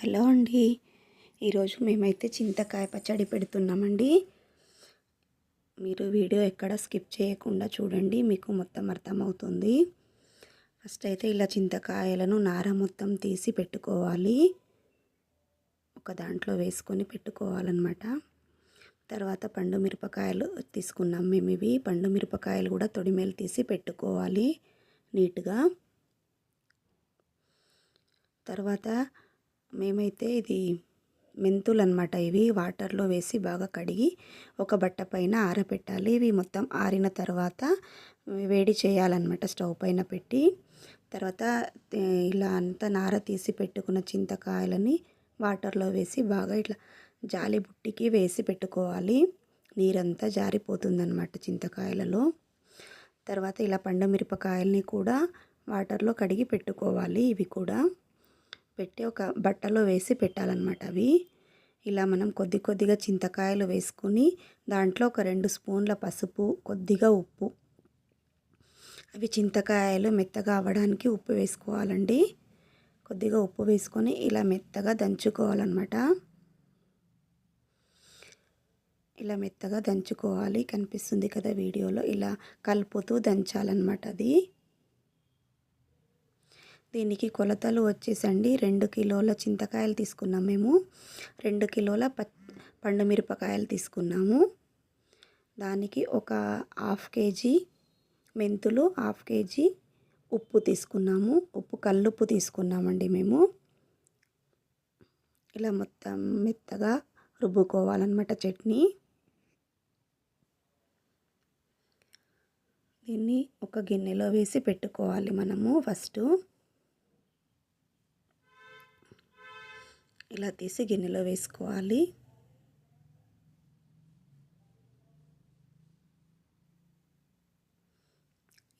Hello అండి. ఈరోజు మేమైతే చింతకాయ పచ్చడి పెడుతున్నామండి. మీరు వీడియో ఎక్కడ స్కిప్ చేయకుండా చూడండి మీకు మొత్తం అర్థమవుతుంది. ఫస్ట్ అయితే ఇలా చింతకాయలను నార మొత్తం తీసి పెట్టుకోవాలి. ఒక దాంట్లో వేసుకొని పెట్టుకోవాలన్నమాట. తర్వాత పండు మిరపకాయలు తీసుకున్నాం మేము ఇవి. పండు మిరపకాయలు కూడా తొడిమేలు తీసి పెట్టుకోవాలి నీట్గా. తర్వాత మేమైతే ఇది మెంతులు అనమాట ఇవి వాటర్లో వేసి బాగా కడిగి ఒక బట్ట పైన ఆరబెట్టాలి ఇవి మొత్తం ఆరిన తర్వాత వేడి చేయాలన్నమాట స్టవ్ పైన పెట్టి. తర్వాత ఇలా అంతా నార తీసి పెట్టుకున్న చింతకాయలని వాటర్లో వేసి బాగా ఇట్లా జాలి బుట్టికి వేసి పెట్టుకోవాలి. నీరంతా జారిపోతుందన్నమాట చింతకాయలలో. తర్వాత ఇలా పండు మిరపకాయల్ని కూడా వాటర్లో కడిగి పెట్టుకోవాలి ఇవి కూడా. పెట్టి ఒక బట్టలో వేసి పెట్టాలన్నమాట అవి. ఇలా మనం కొద్ది కొద్దిగా చింతకాయలు వేసుకుని దాంట్లో ఒక రెండు స్పూన్ల పసుపు కొద్దిగా ఉప్పు. అవి చింతకాయలు మెత్తగా అవ్వడానికి ఉప్పు వేసుకోవాలండి. కొద్దిగా ఉప్పు వేసుకొని ఇలా మెత్తగా దంచుకోవాలన్నమాట. ఇలా మెత్తగా దంచుకోవాలి. కనిపిస్తుంది కదా వీడియోలో. ఇలా కలుపుతూ దంచాలన్నమాట అది. దీనికి కొలతలు వచ్చేసండి. రెండు కిలోల చింతకాయలు తీసుకున్నాం మేము. రెండు కిలోల పండు మిరపకాయలు తీసుకున్నాము. దానికి ఒక హాఫ్ కేజీ మెంతులు హాఫ్ కేజీ ఉప్పు తీసుకున్నాము. ఉప్పు కల్లుప్పు తీసుకున్నామండి మేము. ఇలా మొత్తం మెత్తగా రుబ్బుకోవాలన్నమాట చట్నీ. దీన్ని ఒక గిన్నెలో వేసి పెట్టుకోవాలి మనము ఫస్ట్. ఇలా తీసి గిన్నెలో వేసుకోవాలి.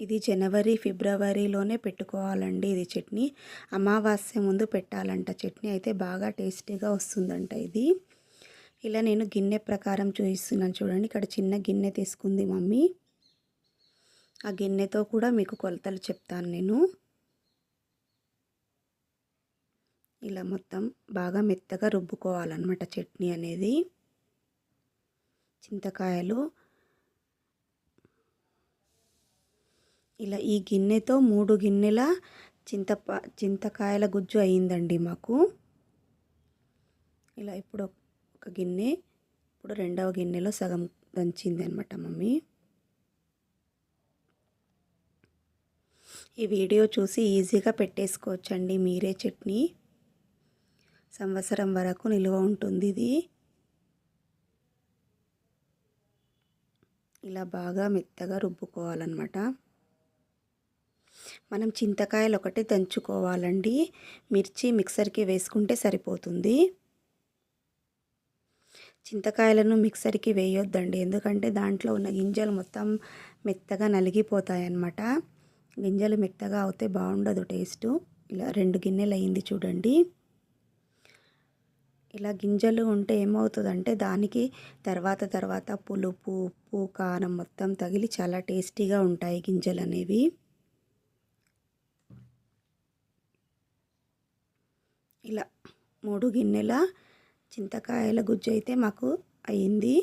ఇది జనవరి ఫిబ్రవరిలోనే పెట్టుకోవాలండి ఇది చట్నీ. అమావాస్య ముందు పెట్టాలంట చట్నీ అయితే బాగా టేస్టీగా వస్తుందంట ఇది. ఇలా నేను గిన్నె ప్రకారం చూపిస్తున్నాను చూడండి ఇక్కడ చిన్న గిన్నె తీసుకుంది మమ్మీ. ఆ గిన్నెతో కూడా మీకు కొలతలు చెప్తాను నేను. ఇలా మొత్తం బాగా మెత్తగా రుబ్బుకోవాలన్నమాట చట్నీ అనేది. చింతకాయలు. ఇలా ఈ గిన్నెతో మూడు గిన్నెల చింతప చింతకాయల గుజ్జు అయిందండి మాకు. ఇలా ఇప్పుడు ఒక గిన్నె ఇప్పుడు రెండవ గిన్నెలో సగం దంచింది అనమాట మమ్మీ. ఈ వీడియో చూసి ఈజీగా పెట్టేసుకోవచ్చండి మీరే చట్నీ. సంవత్సరం వరకు నిల్వ ఉంటుంది ఇది. ఇలా బాగా మెత్తగా రుబ్బుకోవాలన్నమాట. మనం చింతకాయలు ఒకటి దంచుకోవాలండి. మిర్చి మిక్సర్కి వేసుకుంటే సరిపోతుంది. చింతకాయలను మిక్సర్కి వేయొద్దండి. ఎందుకంటే దాంట్లో ఉన్న గింజలు మొత్తం మెత్తగా నలిగిపోతాయి అన్నమాట గింజలు మెత్తగా అవుతే బాగుండదు టేస్టు. ఇలా రెండు గిన్నెలు అయింది చూడండి. ఇలా గింజలు ఉంటే ఏమవుతుందంటే దానికి తర్వాత తర్వాత పులుపు ఉప్పు కారం మొత్తం తగిలి చాలా టేస్టీగా ఉంటాయి గింజలు అనేవి. ఇలా మూడు గిన్నెల చింతకాయల గుజ్జు అయితే మాకు అయింది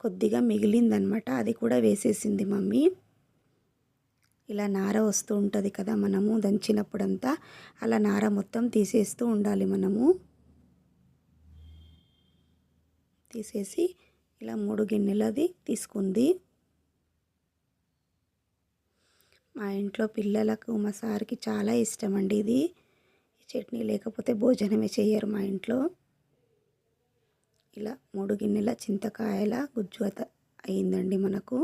కొద్దిగా మిగిలిందనమాట. అది కూడా వేసేసింది మమ్మీ. ఇలా నార వస్తూ ఉంటుంది కదా మనము దంచినప్పుడంతా. అలా నార మొత్తం తీసేస్తూ ఉండాలి మనము. తీసేసి ఇలా మూడు గిన్నెలది తీసుకుంది. మా ఇంట్లో పిల్లలకు మా సార్కి చాలా ఇష్టం అండి ఇది. ఈ చట్నీ లేకపోతే భోజనమే చేయరు మా ఇంట్లో. ఇలా మూడు గిన్నెల చింతకాయల గుజ్జు అయిందండి మనకు.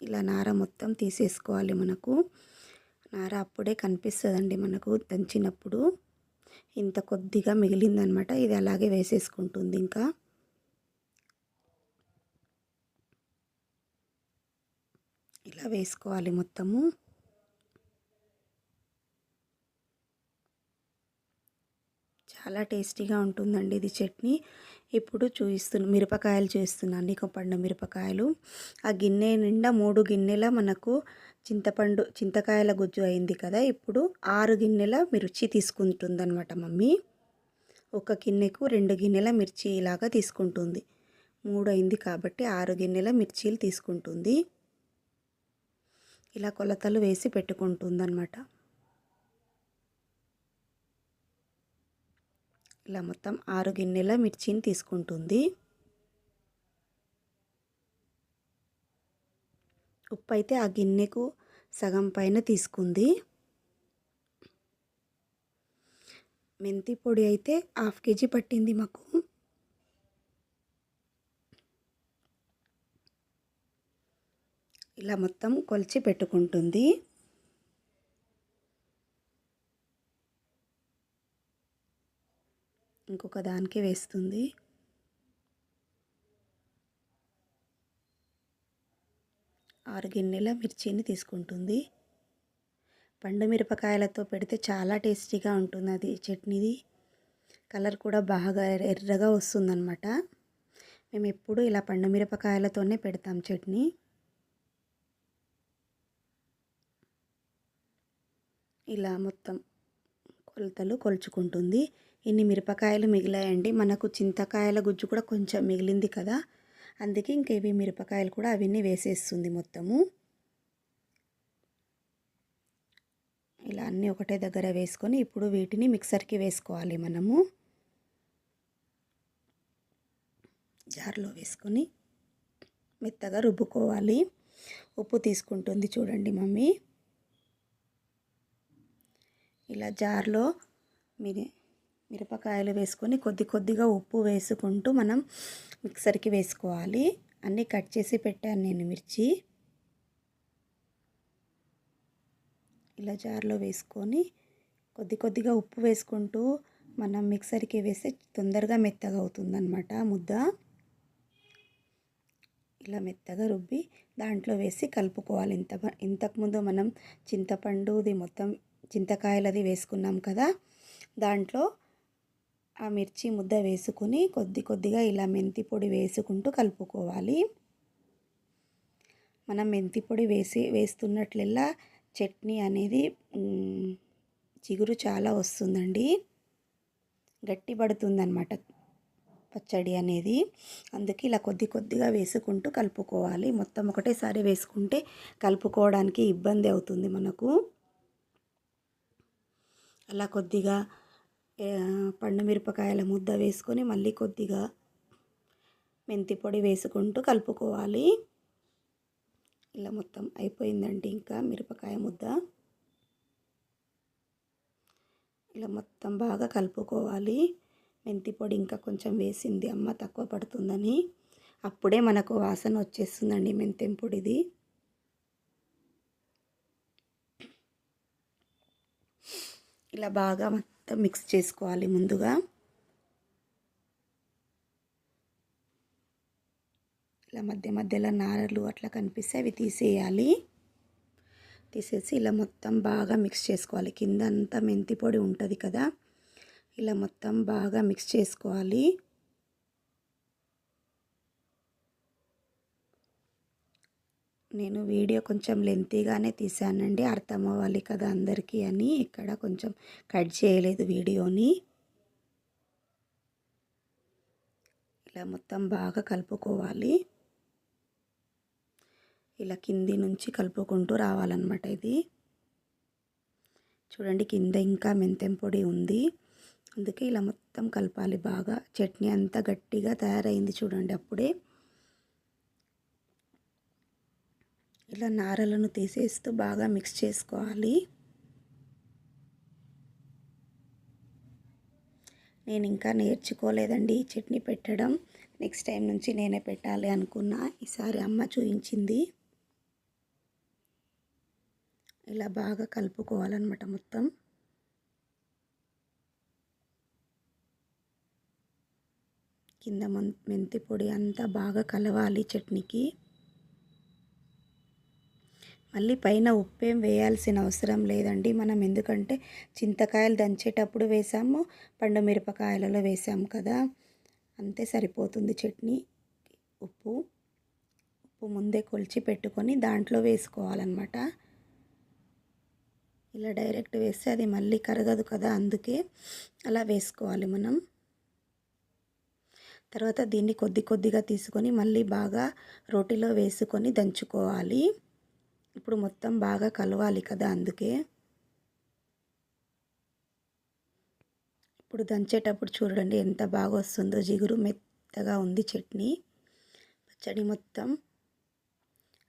ఇలా నార మొత్తం తీసేసుకోవాలి మనకు. నార అప్పుడే కనిపిస్తుందండి మనకు దంచినప్పుడు. ఇంత కొద్దిగా మిగిలిందనమాట. ఇది అలాగే వేసేసుకుంటుంది ఇంకా. ఇలా వేసుకోవాలి మొత్తము. చాలా టేస్టీగా ఉంటుందండి ఇది చట్నీ. ఇప్పుడు చూపిస్తున్న మిరపకాయలు చూస్తున్నాను. ఇక పండు మిరపకాయలు. ఆ గిన్నె నిండా మూడు గిన్నెల మనకు చింతపండు చింతకాయల గుజ్జు అయింది కదా ఇప్పుడు ఆరు గిన్నెల మిర్చి తీసుకుంటుందన్నమాట మమ్మీ. ఒక గిన్నెకు రెండు గిన్నెల మిర్చి ఇలాగా తీసుకుంటుంది. మూడు అయింది కాబట్టి ఆరు గిన్నెల మిర్చీలు తీసుకుంటుంది. ఇలా కొలతలు వేసి పెట్టుకుంటుందన్నమాట. ఇలా మొత్తం ఆరు గిన్నెల మిర్చిని తీసుకుంటుంది. ఉప్పు అయితే ఆ గిన్నెకు సగం పైన తీసుకుంది. మెంతి పొడి అయితే హాఫ్ కేజీ పట్టింది మాకు. ఇలా మొత్తం కొలిచి పెట్టుకుంటుంది. ఇంకొక దానికి వేస్తుంది. ఆరు గిన్నెల మిర్చిని తీసుకుంటుంది. పండు మిరపకాయలతో పెడితే చాలా టేస్టీగా ఉంటుంది అది చట్నీది. కలర్ కూడా బాగా ఎర్రగా వస్తుందన్నమాట. మేము ఎప్పుడు ఇలా పండు మిరపకాయలతోనే పెడతాం చట్నీ. ఇలా మొత్తం కొలతలు కొలుచుకుంటుంది. ఇన్ని మిరపకాయలు మిగిలాయండి. మనకు చింతకాయల గుజ్జు కూడా కొంచెం మిగిలింది కదా. అందుకే ఇంక ఇవి మిరపకాయలు కూడా అవన్నీ వేసేస్తుంది మొత్తము. ఇలా అన్నీ ఒకటే దగ్గర వేసుకొని ఇప్పుడు వీటిని మిక్సర్కి వేసుకోవాలి మనము. జార్లో వేసుకొని మెత్తగా రుబ్బుకోవాలి. ఉప్పు తీసుకుంటుంది చూడండి మమ్మీ. ఇలా జార్లో మిరి మిరపకాయలు వేసుకొని కొద్ది కొద్దిగా ఉప్పు వేసుకుంటూ మనం మిక్సర్కి వేసుకోవాలి. అన్నీ కట్ చేసి పెట్టాను నేను మిర్చి. ఇలా జార్లో వేసుకొని కొద్ది కొద్దిగా ఉప్పు వేసుకుంటూ మనం మిక్సర్కి వేస్తే తొందరగా మెత్తగా అవుతుందన్నమాట ముద్ద. ఇలా మెత్తగా రుబ్బి దాంట్లో వేసి కలుపుకోవాలి. ఇంత ఇంతకుముందు మనం చింతపండుది మొత్తం చింతకాయలది వేసుకున్నాం కదా. దాంట్లో ఆ మిర్చి ముద్ద వేసుకుని కొద్ది కొద్దిగా ఇలా మెంతి పొడి వేసుకుంటూ కలుపుకోవాలి. మనం మెంతి పొడి వేసి వేస్తున్నట్లల్లా చట్నీ అనేది చిగురు చాలా వస్తుందండి. గట్టి పడుతుందన్నమాట పచ్చడి అనేది. అందుకే ఇలా కొద్ది కొద్దిగా వేసుకుంటూ కలుపుకోవాలి. మొత్తం ఒకటేసారి వేసుకుంటే కలుపుకోవడానికి ఇబ్బంది అవుతుంది మనకు. అలా కొద్దిగా మిరపకాయల ముద్ద వేసుకొని మళ్ళీ కొద్దిగా మెంతి పొడి వేసుకుంటూ కలుపుకోవాలి. ఇలా మొత్తం అయిపోయిందండి ఇంకా మిరపకాయ ముద్ద. ఇలా మొత్తం బాగా కలుపుకోవాలి. మెంతి పొడి ఇంకా కొంచెం వేసింది అమ్మ తక్కువ పడుతుందని. అప్పుడే మనకు వాసన వచ్చేస్తుందండి మెంతెం పొడిది. ఇలా బాగా మొత్తం మిక్స్ చేసుకోవాలి ముందుగా. ఇలా మధ్య మధ్యలో నారలు అట్లా కనిపిస్తే అవి తీసేయాలి. తీసేసి ఇలా మొత్తం బాగా మిక్స్ చేసుకోవాలి. కింద అంతా మెంతి పొడి ఉంటుంది కదా ఇలా మొత్తం బాగా మిక్స్ చేసుకోవాలి. నేను వీడియో కొంచెం లెంతీగానే తీసానండి అర్థం అవ్వాలి కదా అందరికీ అని. ఇక్కడ కొంచెం కట్ చేయలేదు వీడియోని. ఇలా మొత్తం బాగా కలుపుకోవాలి. ఇలా కింది నుంచి కలుపుకుంటూ రావాలన్నమాట ఇది. చూడండి కింద ఇంకా మెంతెం పొడి ఉంది. అందుకే ఇలా మొత్తం కలపాలి బాగా. చట్నీ అంతా గట్టిగా తయారైంది చూడండి అప్పుడే. ఇలా నారలను తీసేస్తూ బాగా మిక్స్ చేసుకోవాలి. నేను ఇంకా నేర్చుకోలేదండి ఈ చట్నీ పెట్టడం. నెక్స్ట్ టైం నుంచి నేనే పెట్టాలి అనుకున్నా. ఈసారి అమ్మ చూపించింది ఇలా బాగా కలుపుకోవాలన్నమాట మొత్తం. కింద మెంతి పొడి అంతా బాగా కలవాలి చట్నీకి. మళ్ళీ పైన ఉప్పేం వేయాల్సిన అవసరం లేదండి. మనం ఎందుకంటే చింతకాయలు దంచేటప్పుడు వేసాము పండు మిరపకాయలలో వేసాము కదా. అంతే సరిపోతుంది చట్నీ. ఉప్పు ఉప్పు ముందే కొలిచి పెట్టుకొని దాంట్లో వేసుకోవాలన్నమాట. ఇలా డైరెక్ట్ వేస్తే అది మళ్ళీ కరగదు కదా అందుకే అలా వేసుకోవాలి మనం. తర్వాత దీన్ని కొద్ది కొద్దిగా తీసుకొని మళ్ళీ బాగా రోటిలో వేసుకొని దంచుకోవాలి. ఇప్పుడు మొత్తం బాగా కలవాలి కదా అందుకే. ఇప్పుడు దంచేటప్పుడు చూడండి ఎంత బాగా వస్తుందో. జిగురు మెత్తగా ఉంది చట్నీ. పచ్చడి మొత్తం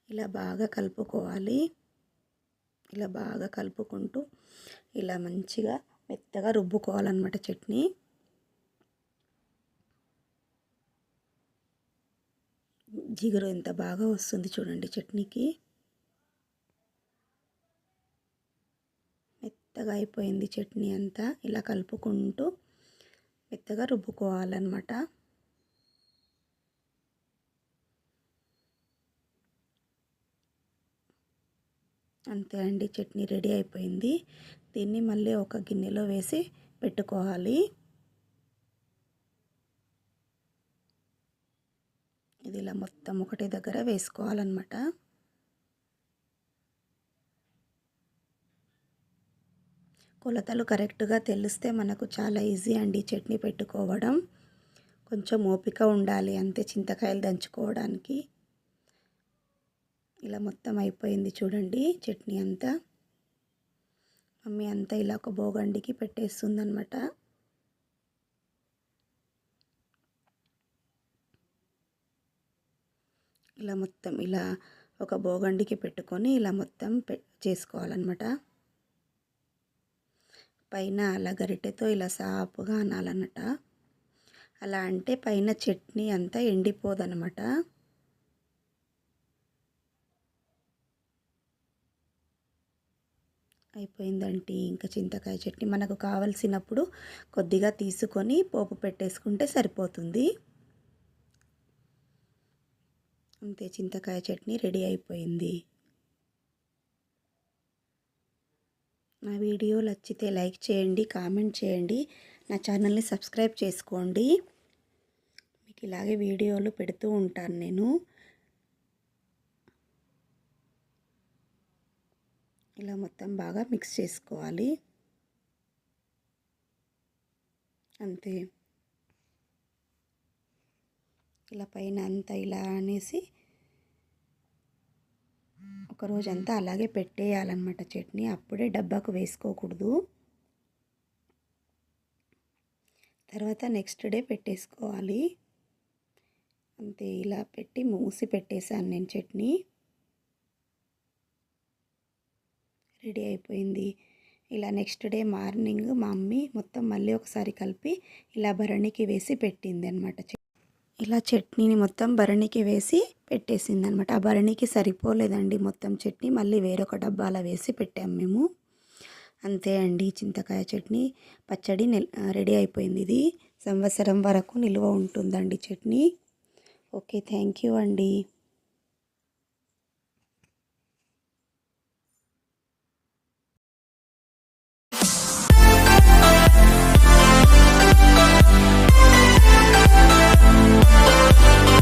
ఇలా బాగా కలుపుకోవాలి. ఇలా బాగా కలుపుకుంటూ ఇలా మంచిగా మెత్తగా రుబ్బుకోవాలన్నమాట చట్నీ. జిగురు ఎంత బాగా వస్తుంది చూడండి చట్నీకి. మెత్తగా అయిపోయింది చట్నీ అంతా. ఇలా కలుపుకుంటూ మెత్తగా రుబ్బుకోవాలన్నమాట. అంతే అండి చట్నీ రెడీ అయిపోయింది. దీన్ని మళ్ళీ ఒక గిన్నెలో వేసి పెట్టుకోవాలి. ఇది ఇలా మొత్తం ఒకటి దగ్గర వేసుకోవాలన్నమాట. కొలతలు కరెక్ట్గా తెలిస్తే మనకు చాలా ఈజీ అండి చట్నీ పెట్టుకోవడం. కొంచెం ఓపిక ఉండాలి అంతే చింతకాయలు దంచుకోవడానికి. ఇలా మొత్తం అయిపోయింది చూడండి చట్నీ అంతా. మమ్మీ అంతా ఇలా ఒక బోగండికి పెట్టేస్తుందనమాట ఇలా మొత్తం ఇలా ఒక బోగండికి పెట్టుకొని ఇలా మొత్తం పె చేసుకోవాలన్నమాట. పైన అలా గరిటెతో ఇలా సాపుగా అనాలన్నట అలా అంటే పైన చట్నీ అంతా ఎండిపోదనమాట అయిపోయిందంటే ఇంకా చింతకాయ చట్నీ మనకు కావలసినప్పుడు కొద్దిగా తీసుకొని పోపు పెట్టేసుకుంటే సరిపోతుంది. అంతే చింతకాయ చట్నీ రెడీ అయిపోయింది. నా వీడియో నచ్చితే లైక్ చేయండి కామెంట్ చేయండి. నా ఛానల్ని సబ్స్క్రైబ్ చేసుకోండి. మీకు ఇలాగే వీడియోలు పెడుతూ ఉంటాను నేను. ఇలా మొత్తం బాగా మిక్స్ చేసుకోవాలి. అంతే. ఇలా పైన అంతా ఇలా అనేసి రోజంతా అలాగే పెట్టేయాలన్నమాట చట్నీ. అప్పుడే డబ్బాకు వేసుకోకూడదు. తర్వాత నెక్స్ట్ డే పెట్టేసుకోవాలి. అంతే ఇలా పెట్టి మూసి పెట్టేశాను నేను చట్నీ. రెడీ అయిపోయింది. ఇలా నెక్స్ట్ డే మార్నింగ్ మా మమ్మీ మొత్తం మళ్ళీ ఒకసారి కలిపి ఇలా భరణికి వేసి పెట్టింది అనమాట ఇలా చట్నీని మొత్తం భరణికి వేసి పెట్టేసింది అనమాట ఆ భరణికి సరిపోలేదండి మొత్తం చట్నీ. మళ్ళీ వేరొక డబ్బాలో వేసి పెట్టాము మేము. అంతే అండి చింతకాయ చట్నీ. పచ్చడి రెడీ అయిపోయింది ఇది. సంవత్సరం వరకు నిల్వ ఉంటుందండి చట్నీ. ఓకే థ్యాంక్ యూ అండి.